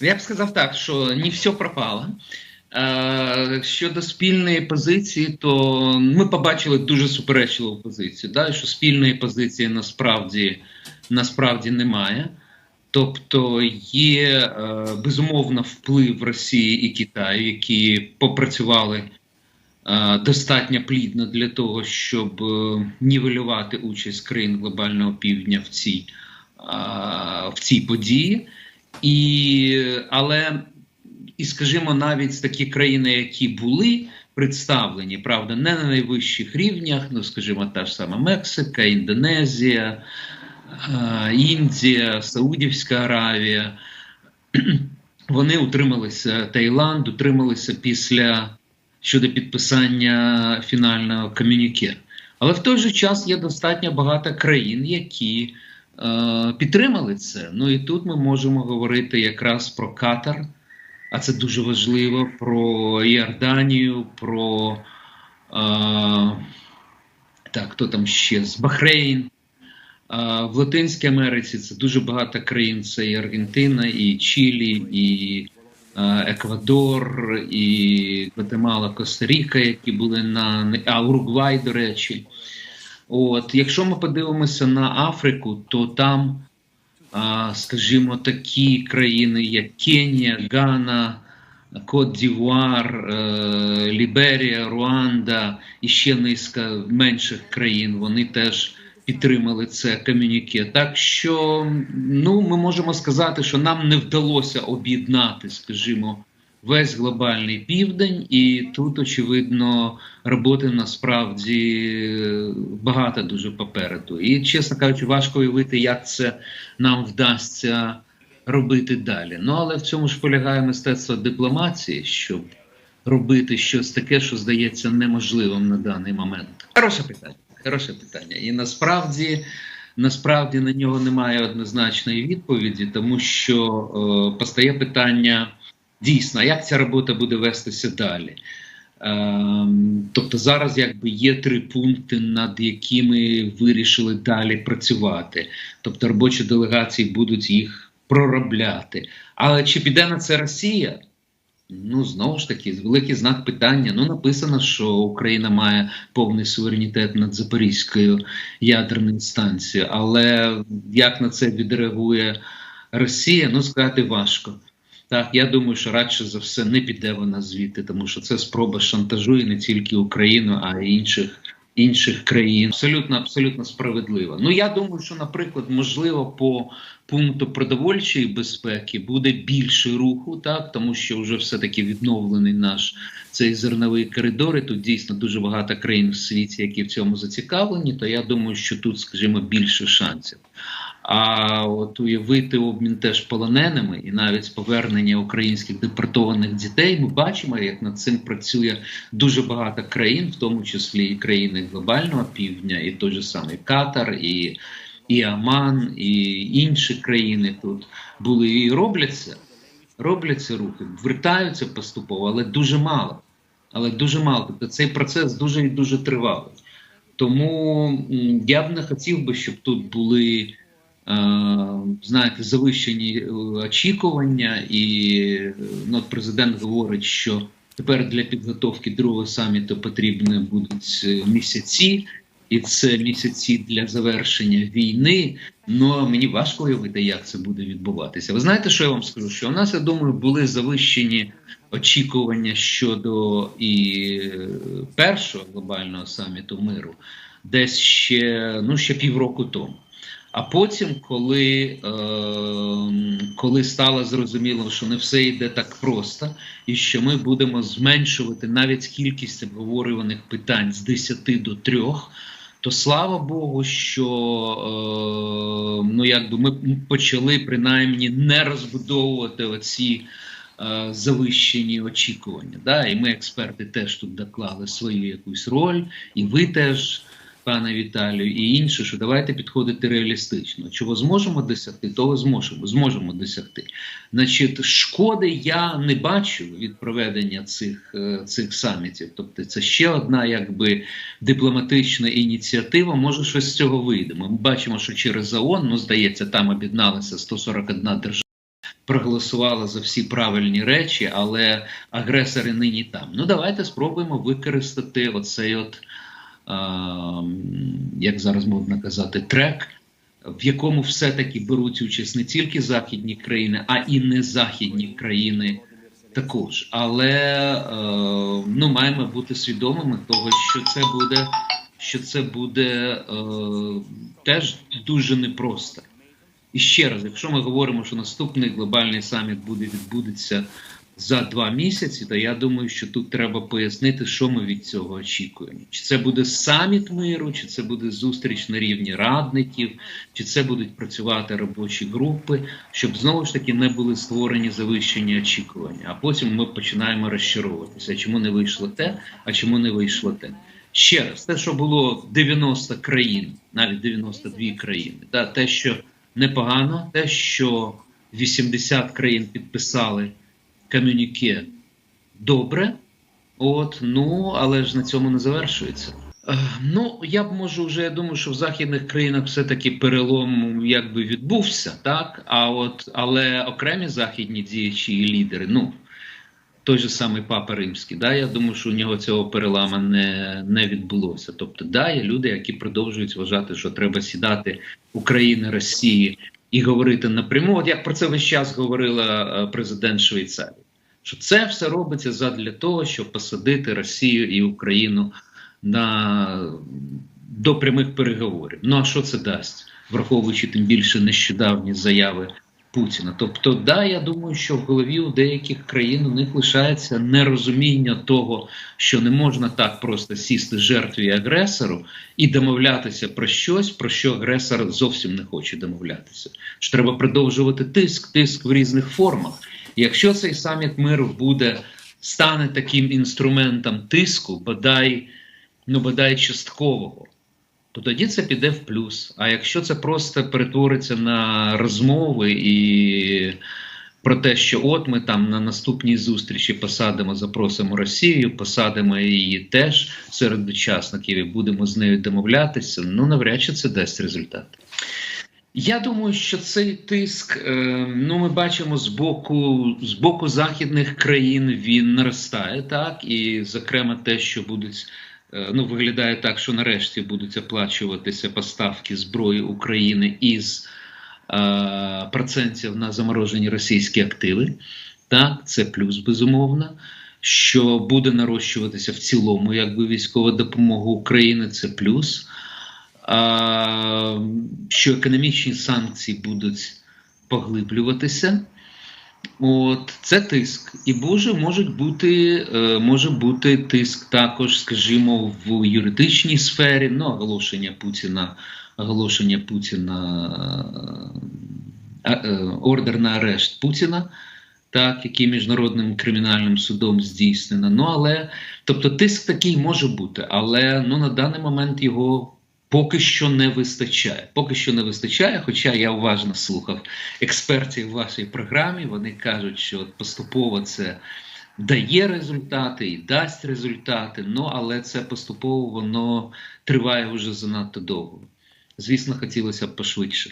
Я б сказав так, що не все пропало. Е, Щодо спільної позиції, то ми побачили дуже суперечливу позицію. Да? Що спільної позиції насправді, насправді немає. Тобто є е, безумовно вплив Росії і Китаю, які попрацювали е, достатньо плідно для того, щоб нівелювати участь країн глобального півдня в цій, в цій події. І, але, і скажімо, навіть такі країни, які були представлені, правда, не на найвищих рівнях, ну, скажімо, та ж сама Мексика, Індонезія, е, Індія, Саудівська Аравія, вони утрималися, Таїланд утрималися після щодо підписання фінального комюніке. Але в той же час є достатньо багато країн, які підтримали це. Ну і тут ми можемо говорити якраз про Катар, а це дуже важливо, про Іорданію, про е, так, хто там ще з Бахрейн. А в Латинській Америці це дуже багато країн. Це і Аргентина, і Чилі, і е, Еквадор, і Гватемала, Коста-Ріка, які були на а Уругвай, до речі. От, якщо ми подивимося на Африку, то там, а, скажімо, такі країни, як Кенія, Гана, Кот Дівуар, е, Ліберія, Руанда і ще низка менших країн, вони теж підтримали це комюніке. Так що ну, ми можемо сказати, що нам не вдалося об'єднати, скажімо, весь глобальний південь, і тут, очевидно, роботи насправді багато дуже попереду. І, чесно кажучи, важко уявити, як це нам вдасться робити далі. Ну але в цьому ж полягає мистецтво дипломатії, щоб робити щось таке, що здається неможливим на даний момент. Хороше питання. Хороше питання. І насправді, насправді на нього немає однозначної відповіді, тому що е, постає питання дійсно, як ця робота буде вестися далі. Е, тобто зараз якби є три пункти, над якими вирішили далі працювати. Тобто робочі делегації будуть їх проробляти. Але чи піде на це Росія? Ну, знову ж таки, великий знак питання. Ну, написано, що Україна має повний суверенітет над Запорізькою ядерною станцією. Але як на це відреагує Росія, ну сказати важко. Так, я думаю, що радше за все не піде вона звідти, тому що це спроба шантажу і не тільки Україну, а й інших. Інших країн абсолютно абсолютно справедливо. Ну я думаю, що, наприклад, можливо, по пункту продовольчої безпеки буде більше руху, так тому що вже все таки відновлений наш цей зерновий коридор. і Тут дійсно дуже багато країн в світі, які в цьому зацікавлені. То я думаю, що тут, скажімо, більше шансів. А от уявити обмін теж полоненими і навіть повернення українських депортованих дітей, ми бачимо, як над цим працює дуже багато країн, в тому числі і країни глобального півдня, і той же самий Катар, і і Аман, і інші країни тут були і робляться, робляться рухи, вертаються поступово, але дуже мало. Але дуже мало. Тобто цей процес дуже і дуже тривалий. Тому я б не хотів би, щоб тут були. Знаєте, завищені очікування, і ну, от президент говорить, що тепер для підготовки другого саміту потрібні будуть місяці, і це місяці для завершення війни. Ну мені важко уявити, як це буде відбуватися. Ви знаєте, що я вам скажу? Що у нас, я думаю, були завищені очікування щодо і першого глобального саміту миру, десь ще ну ще півроку тому. А потім, коли е, коли стало зрозуміло, що не все йде так просто, і що ми будемо зменшувати навіть кількість обговорюваних питань з 10 до 3, то слава Богу, що е, ну якби ми почали принаймні не розбудовувати оці е, завищені очікування. Да? І ми, експерти, теж тут доклали свою якусь роль, і ви теж пане Віталію, і інше, що давайте підходити реалістично. Чого зможемо досягти, того зможемо зможемо досягти. Значить, шкоди я не бачу від проведення цих цих самітів. Тобто, це ще одна якби дипломатична ініціатива. Може, щось з цього вийде. Ми бачимо, що через ООН, ну здається, там об'єдналися 141 держава. проголосувала за всі правильні речі, але агресори нині там. Ну давайте спробуємо використати оцей от, е, як зараз можна казати, трек, в якому все-таки беруть участь не тільки західні країни, а і не західні країни також. Але е, ну, маємо бути свідомими того, що це буде, що це буде е, теж дуже непросто. І ще раз, якщо ми говоримо, що наступний глобальний саміт буде відбудеться за два місяці, то я думаю, що тут треба пояснити, що ми від цього очікуємо. Чи це буде саміт миру, чи це буде зустріч на рівні радників, чи це будуть працювати робочі групи, щоб знову ж таки не були створені завищені очікування. А потім ми починаємо розчаровуватися, чому не вийшло те, а чому не вийшло те. Ще раз, те, що було 90 країн, навіть 92 країни, да, те, що непогано, те, що 80 країн підписали комюніке, добре. От, ну, але ж на цьому не завершується. Е, Ну, я б можу вже, я думаю, що в західних країнах все-таки перелом якби відбувся, так? А от, але окремі західні діячі і лідери, ну, той же самий Папа Римський, да, я думаю, що у нього цього перелама не, не відбулося. Тобто, да, є люди, які продовжують вважати, що треба сідати України, Росії і говорити напряму. От як про це весь час говорила е, президент Швейцарії, що це все робиться задля того, щоб посадити Росію і Україну на до прямих переговорів. Ну а що це дасть, враховуючи тим більше нещодавні заяви Путіна? Тобто, да, я думаю, що в голові у деяких країн у них лишається нерозуміння того, що не можна так просто сісти жертві агресору і домовлятися про щось, про що агресор зовсім не хоче домовлятися. Що треба продовжувати тиск, тиск в різних формах. Якщо цей саміт миру буде стане таким інструментом тиску, бодай ну бодай часткового, то тоді це піде в плюс. А якщо це просто перетвориться на розмови і про те, що от ми там на наступній зустрічі посадимо, запросимо Росію, посадимо її теж серед учасників і будемо з нею домовлятися, ну навряд чи це дасть результат. Я думаю, що цей тиск, е, ну ми бачимо з боку з боку західних країн він наростає, так і зокрема те, що будуть ну виглядає так, що нарешті будуть оплачуватися поставки зброї України із е, процентів на заморожені російські активи. Так, це плюс безумовно. Що буде нарощуватися в цілому, якби військова допомога України, це плюс що економічні санкції будуть поглиблюватися. От це тиск, і Боже можуть бути, е, може бути тиск також, скажімо, в юридичній сфері. Ну, оголошення Путіна, оголошення Путіна, е, е, ордер на арешт Путіна, так, який міжнародним кримінальним судом здійснено. Ну але тобто тиск такий може бути, але ну на даний момент його. Поки що не вистачає. Поки що не вистачає, хоча я уважно слухав експертів в вашій програмі. Вони кажуть, що поступово це дає результати і дасть результати. Ну але це поступово воно триває вже занадто довго. Звісно, хотілося б пошвидше.